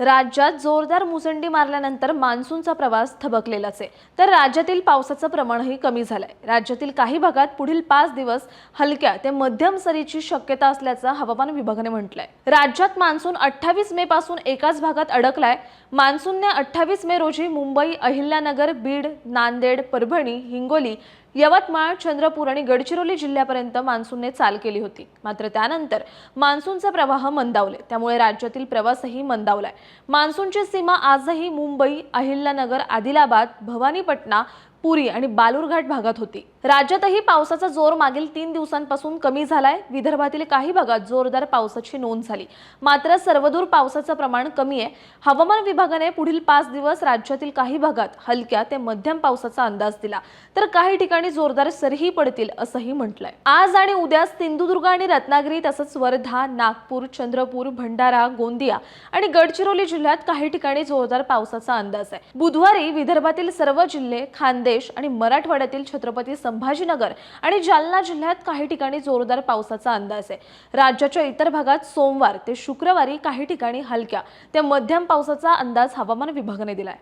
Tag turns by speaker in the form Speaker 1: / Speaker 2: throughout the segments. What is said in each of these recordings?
Speaker 1: राज्यात जोरदार मुसंडी मारल्यानंतर मान्सूनचा प्रवास थबकलेलाच आहे. तर राज्यातील पावसाचं प्रमाणही कमी झालंय. राज्यातील काही भागात पुढील पाच दिवस हलक्या ते मध्यम सरीची शक्यता असल्याचं हवामान विभागाने म्हटलंय. राज्यात मान्सून अठ्ठावीस मे पासून एकाच भागात अडकलाय. मान्सूनने अठ्ठावीस मे रोजी मुंबई अहिल्यानगर बीड नांदेड परभणी हिंगोली यवतमाळ चंद्रपूर आणि गडचिरोली जिल्ह्यापर्यंत मान्सूनने चाल केली होती. मात्र त्यानंतर मान्सूनचा प्रवाह मंदावले. त्यामुळे राज्यातील प्रवासही मंदावलाय. मान्सूनची सीमा आजही मुंबई अहिल्यानगर आदिलाबाद भवानीपटना पुरी आणि बालुरघाट भागात होती. राज्यातही पावसाचा जोर मागील तीन दिवसांपासून कमी झालाय. विदर्भातील काही भागात जोरदार पावसाची नोंद झाली. मात्र सर्वदूर पावसाचं प्रमाण कमी आहे. हवामान विभागाने पुढील पाच दिवस राज्यातील काही भागात हलक्या ते मध्यम पावसाचा अंदाज दिला. तर काही ठिकाणी जोरदार सरीही पडतील असंही म्हटलंय. आज आणि उद्या सिंधुदुर्ग आणि रत्नागिरी तसंच वर्धा नागपूर चंद्रपूर भंडारा गोंदिया आणि गडचिरोली जिल्ह्यात काही ठिकाणी जोरदार पावसाचा अंदाज आहे. बुधवारी विदर्भातील सर्व जिल्हे खानदेश आणि मराठवाड्यातील छत्रपती संभाजीनगर आणि जालना जिल्ह्यात काही ठिकाणी जोरदार पावसाचा अंदाज आहे. राज्याच्या इतर भागात सोमवार ते शुक्रवारी काही ठिकाणी हलक्या ते मध्यम पावसाचा अंदाज हवामान विभागाने दिलाय.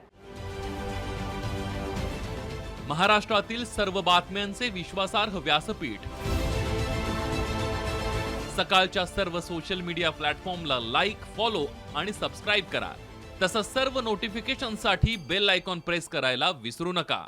Speaker 2: महाराष्ट्रातील सर्व बातम्यांचे विश्वासार्ह व्यासपीठ. सकाळच्या सर्व सोशल मीडिया प्लॅटफॉर्मला लाईक फॉलो आणि सबस्क्राईब करा. तसंच सर्व नोटिफिकेशनसाठी बेल आयकॉन प्रेस करायला विसरू नका.